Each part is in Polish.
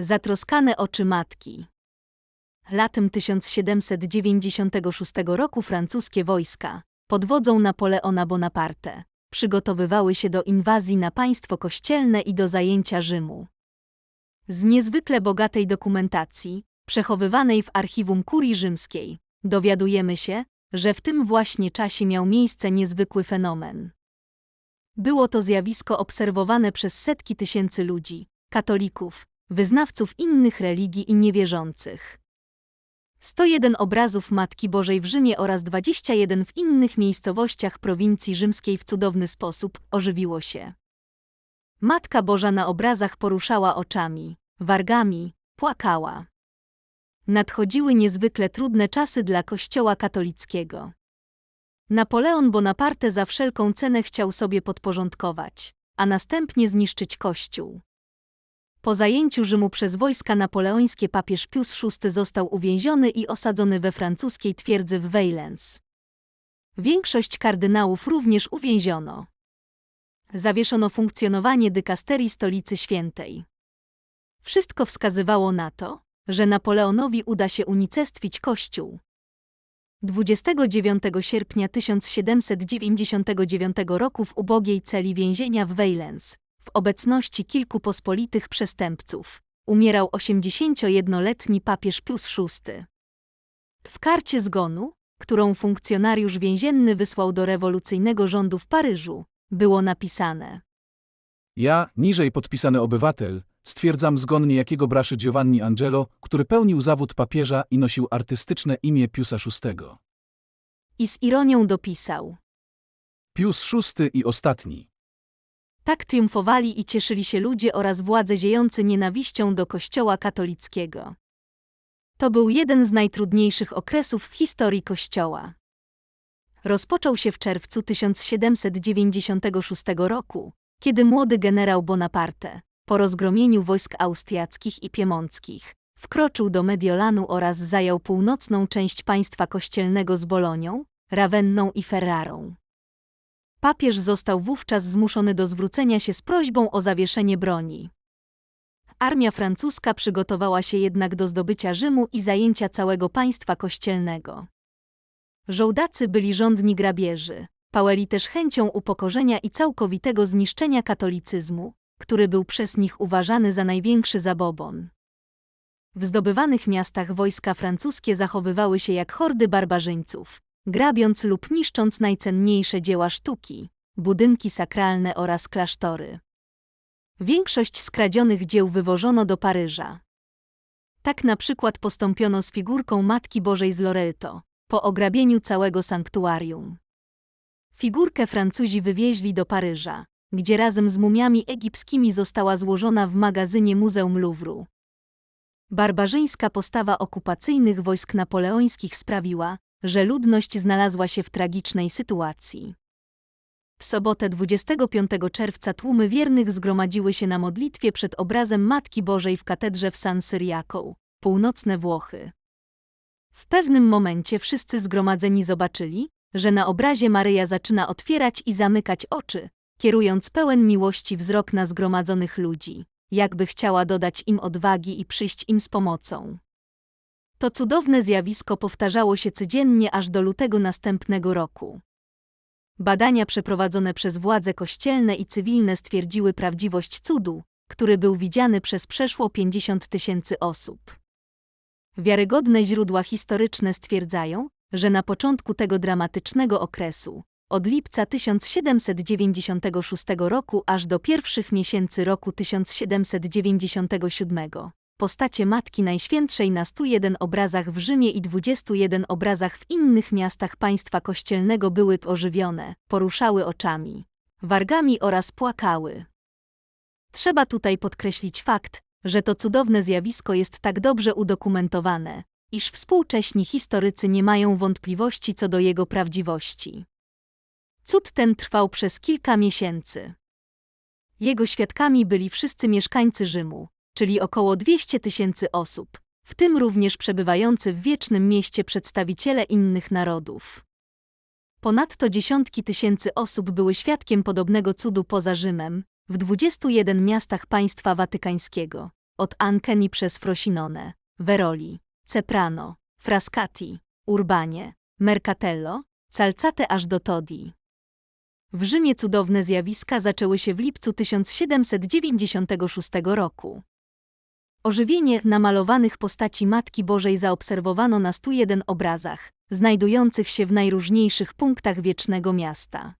Zatroskane oczy matki. Latem 1796 roku francuskie wojska, pod wodzą Napoleona Bonaparte, przygotowywały się do inwazji na państwo kościelne i do zajęcia Rzymu. Z niezwykle bogatej dokumentacji, przechowywanej w archiwum kurii rzymskiej, dowiadujemy się, że w tym właśnie czasie miał miejsce niezwykły fenomen. Było to zjawisko obserwowane przez setki tysięcy ludzi, katolików, wyznawców innych religii i niewierzących. 101 obrazów Matki Bożej w Rzymie oraz 21 w innych miejscowościach prowincji rzymskiej w cudowny sposób ożywiło się. Matka Boża na obrazach poruszała oczami, wargami, płakała. Nadchodziły niezwykle trudne czasy dla Kościoła katolickiego. Napoleon Bonaparte za wszelką cenę chciał sobie podporządkować, a następnie zniszczyć Kościół. Po zajęciu Rzymu przez wojska napoleońskie papież Pius VI został uwięziony i osadzony we francuskiej twierdzy w Valence. Większość kardynałów również uwięziono. Zawieszono funkcjonowanie dykasterii Stolicy Świętej. Wszystko wskazywało na to, że Napoleonowi uda się unicestwić Kościół. 29 sierpnia 1799 roku w ubogiej celi więzienia w Valence, w obecności kilku pospolitych przestępców, umierał 81-letni papież Pius VI. W karcie zgonu, którą funkcjonariusz więzienny wysłał do rewolucyjnego rządu w Paryżu, było napisane Ja, niżej podpisany obywatel, stwierdzam zgon niejakiego braszy Giovanni Angelo, który pełnił zawód papieża i nosił artystyczne imię Piusa VI. i z ironią dopisał. Pius VI i ostatni. Tak triumfowali i cieszyli się ludzie oraz władze ziejący nienawiścią do Kościoła katolickiego. To był jeden z najtrudniejszych okresów w historii Kościoła. Rozpoczął się w czerwcu 1796 roku, kiedy młody generał Bonaparte, po rozgromieniu wojsk austriackich i piemonckich, wkroczył do Mediolanu oraz zajął północną część państwa kościelnego z Bolonią, Rawenną i Ferrarą. Papież został wówczas zmuszony do zwrócenia się z prośbą o zawieszenie broni. Armia francuska przygotowała się jednak do zdobycia Rzymu i zajęcia całego państwa kościelnego. Żołdacy byli rządni grabieży, pałeli też chęcią upokorzenia i całkowitego zniszczenia katolicyzmu, który był przez nich uważany za największy zabobon. W zdobywanych miastach wojska francuskie zachowywały się jak hordy barbarzyńców, grabiąc lub niszcząc najcenniejsze dzieła sztuki, budynki sakralne oraz klasztory. Większość skradzionych dzieł wywożono do Paryża. Tak na przykład postąpiono z figurką Matki Bożej z Lorelto, po ograbieniu całego sanktuarium. Figurkę Francuzi wywieźli do Paryża, gdzie razem z mumiami egipskimi została złożona w magazynie Muzeum Louvru. Barbarzyńska postawa okupacyjnych wojsk napoleońskich sprawiła, że ludność znalazła się w tragicznej sytuacji. W sobotę 25 czerwca tłumy wiernych zgromadziły się na modlitwie przed obrazem Matki Bożej w katedrze w San Syriaco, północne Włochy. W pewnym momencie wszyscy zgromadzeni zobaczyli, że na obrazie Maryja zaczyna otwierać i zamykać oczy, kierując pełen miłości wzrok na zgromadzonych ludzi, jakby chciała dodać im odwagi i przyjść im z pomocą. To cudowne zjawisko powtarzało się codziennie aż do lutego następnego roku. Badania przeprowadzone przez władze kościelne i cywilne stwierdziły prawdziwość cudu, który był widziany przez przeszło 50 tysięcy osób. Wiarygodne źródła historyczne stwierdzają, że na początku tego dramatycznego okresu, od lipca 1796 roku aż do pierwszych miesięcy roku 1797, postacie Matki Najświętszej na 101 obrazach w Rzymie i 21 obrazach w innych miastach państwa kościelnego były ożywione, poruszały oczami, wargami oraz płakały. Trzeba tutaj podkreślić fakt, że to cudowne zjawisko jest tak dobrze udokumentowane, iż współcześni historycy nie mają wątpliwości co do jego prawdziwości. Cud ten trwał przez kilka miesięcy. Jego świadkami byli wszyscy mieszkańcy Rzymu, czyli około 200 tysięcy osób, w tym również przebywający w wiecznym mieście przedstawiciele innych narodów. Ponadto dziesiątki tysięcy osób były świadkiem podobnego cudu poza Rzymem, w 21 miastach państwa watykańskiego, od Ankeni przez Frosinone, Veroli, Ceprano, Frascati, Urbanie, Mercatello, Calcate aż do Todi. W Rzymie cudowne zjawiska zaczęły się w lipcu 1796 roku. Ożywienie namalowanych postaci Matki Bożej zaobserwowano na 101 obrazach, znajdujących się w najróżniejszych punktach wiecznego miasta.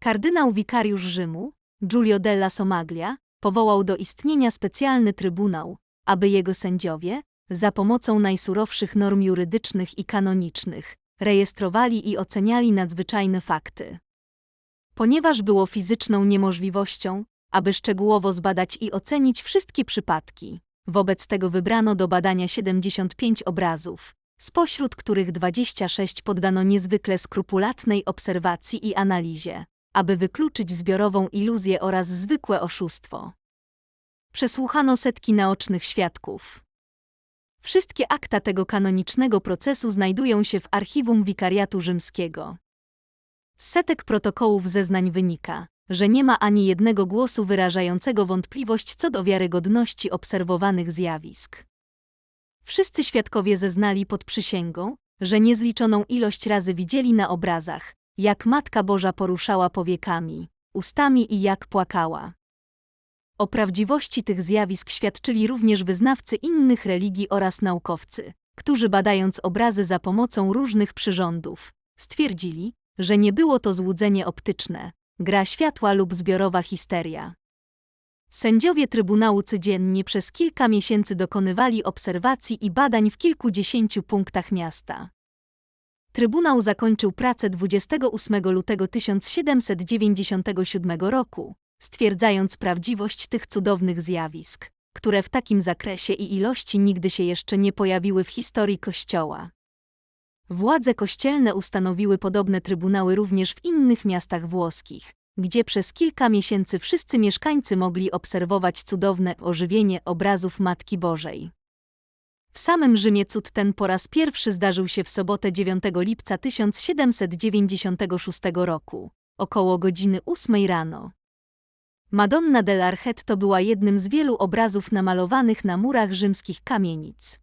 Kardynał wikariusz Rzymu, Giulio della Somaglia, powołał do istnienia specjalny trybunał, aby jego sędziowie, za pomocą najsurowszych norm jurydycznych i kanonicznych, rejestrowali i oceniali nadzwyczajne fakty. Ponieważ było fizyczną niemożliwością, aby szczegółowo zbadać i ocenić wszystkie przypadki, wobec tego wybrano do badania 75 obrazów, spośród których 26 poddano niezwykle skrupulatnej obserwacji i analizie, aby wykluczyć zbiorową iluzję oraz zwykłe oszustwo. Przesłuchano setki naocznych świadków. Wszystkie akta tego kanonicznego procesu znajdują się w archiwum wikariatu rzymskiego. Z setek protokołów zeznań wynika, że nie ma ani jednego głosu wyrażającego wątpliwość co do wiarygodności obserwowanych zjawisk. Wszyscy świadkowie zeznali pod przysięgą, że niezliczoną ilość razy widzieli na obrazach, jak Matka Boża poruszała powiekami, ustami i jak płakała. O prawdziwości tych zjawisk świadczyli również wyznawcy innych religii oraz naukowcy, którzy badając obrazy za pomocą różnych przyrządów, stwierdzili, że nie było to złudzenie optyczne, gra światła lub zbiorowa histeria. Sędziowie Trybunału codziennie przez kilka miesięcy dokonywali obserwacji i badań w kilkudziesięciu punktach miasta. Trybunał zakończył pracę 28 lutego 1797 roku, stwierdzając prawdziwość tych cudownych zjawisk, które w takim zakresie i ilości nigdy się jeszcze nie pojawiły w historii Kościoła. Władze kościelne ustanowiły podobne trybunały również w innych miastach włoskich, gdzie przez kilka miesięcy wszyscy mieszkańcy mogli obserwować cudowne ożywienie obrazów Matki Bożej. W samym Rzymie cud ten po raz pierwszy zdarzył się w sobotę 9 lipca 1796 roku, około godziny 8 rano. Madonna dell'Archetto była jednym z wielu obrazów namalowanych na murach rzymskich kamienic.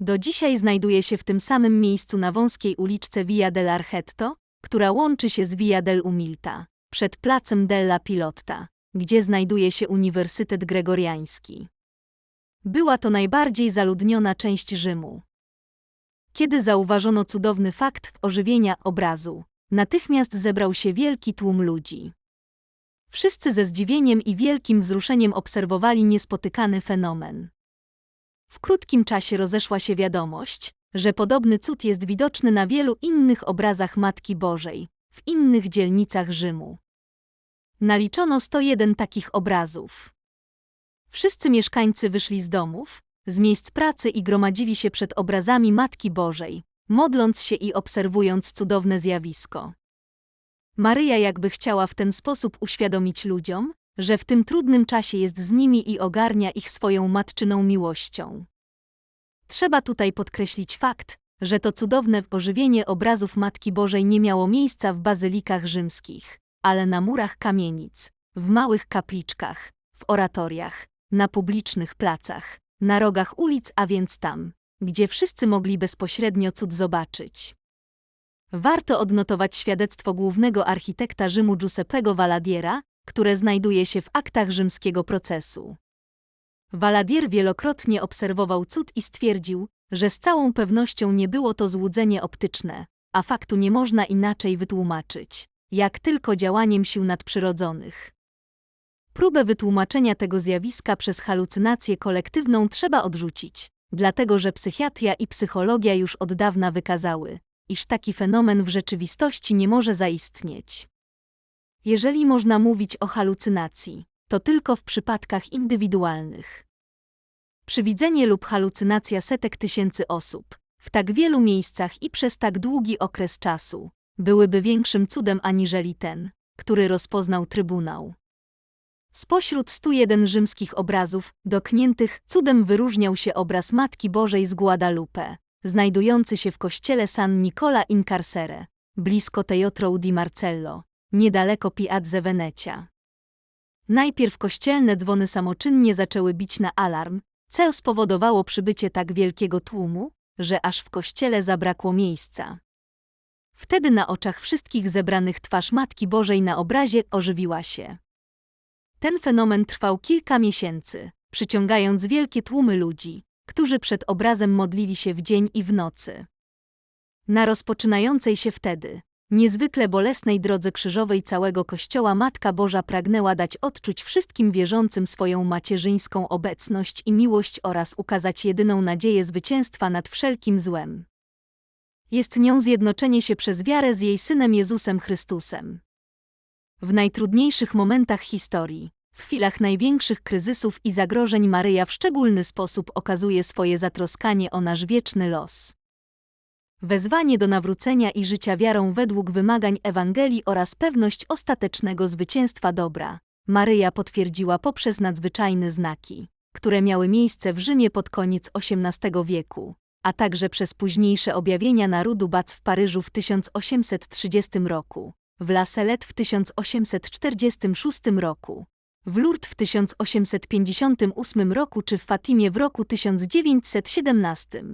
Do dzisiaj znajduje się w tym samym miejscu na wąskiej uliczce Via dell'Archetto, która łączy się z Via del Umilta, przed placem Della Pilotta, gdzie znajduje się Uniwersytet Gregoriański. Była to najbardziej zaludniona część Rzymu. Kiedy zauważono cudowny fakt ożywienia obrazu, natychmiast zebrał się wielki tłum ludzi. Wszyscy ze zdziwieniem i wielkim wzruszeniem obserwowali niespotykany fenomen. W krótkim czasie rozeszła się wiadomość, że podobny cud jest widoczny na wielu innych obrazach Matki Bożej, w innych dzielnicach Rzymu. Naliczono 101 takich obrazów. Wszyscy mieszkańcy wyszli z domów, z miejsc pracy i gromadzili się przed obrazami Matki Bożej, modląc się i obserwując cudowne zjawisko. Maryja jakby chciała w ten sposób uświadomić ludziom, że w tym trudnym czasie jest z nimi i ogarnia ich swoją matczyną miłością. Trzeba tutaj podkreślić fakt, że to cudowne pożywienie obrazów Matki Bożej nie miało miejsca w bazylikach rzymskich, ale na murach kamienic, w małych kapliczkach, w oratoriach, na publicznych placach, na rogach ulic, a więc tam, gdzie wszyscy mogli bezpośrednio cud zobaczyć. Warto odnotować świadectwo głównego architekta Rzymu Giuseppego Valadiera, które znajduje się w aktach rzymskiego procesu. Valadier wielokrotnie obserwował cud i stwierdził, że z całą pewnością nie było to złudzenie optyczne, a faktu nie można inaczej wytłumaczyć, jak tylko działaniem sił nadprzyrodzonych. Próbę wytłumaczenia tego zjawiska przez halucynację kolektywną trzeba odrzucić, dlatego że psychiatria i psychologia już od dawna wykazały, iż taki fenomen w rzeczywistości nie może zaistnieć. Jeżeli można mówić o halucynacji, to tylko w przypadkach indywidualnych. Przywidzenie lub halucynacja setek tysięcy osób, w tak wielu miejscach i przez tak długi okres czasu, byłyby większym cudem aniżeli ten, który rozpoznał Trybunał. Spośród 101 rzymskich obrazów, dokniętych, cudem wyróżniał się obraz Matki Bożej z Guadalupe, znajdujący się w kościele San Nicola in Carcere, blisko Teatro di Marcello, niedaleko Piazze Venecia. Najpierw kościelne dzwony samoczynnie zaczęły bić na alarm, co spowodowało przybycie tak wielkiego tłumu, że aż w kościele zabrakło miejsca. Wtedy na oczach wszystkich zebranych twarz Matki Bożej na obrazie ożywiła się. Ten fenomen trwał kilka miesięcy, przyciągając wielkie tłumy ludzi, którzy przed obrazem modlili się w dzień i w nocy. Na rozpoczynającej się wtedy, niezwykle bolesnej drodze krzyżowej całego Kościoła Matka Boża pragnęła dać odczuć wszystkim wierzącym swoją macierzyńską obecność i miłość oraz ukazać jedyną nadzieję zwycięstwa nad wszelkim złem. Jest nią zjednoczenie się przez wiarę z jej Synem Jezusem Chrystusem. W najtrudniejszych momentach historii, w chwilach największych kryzysów i zagrożeń Maryja w szczególny sposób okazuje swoje zatroskanie o nasz wieczny los. Wezwanie do nawrócenia i życia wiarą według wymagań Ewangelii oraz pewność ostatecznego zwycięstwa dobra. Maryja potwierdziła poprzez nadzwyczajne znaki, które miały miejsce w Rzymie pod koniec XVIII wieku, a także przez późniejsze objawienia narodu Bac w Paryżu w 1830 roku, w La Salette w 1846 roku, w Lourdes w 1858 roku czy w Fatimie w roku 1917.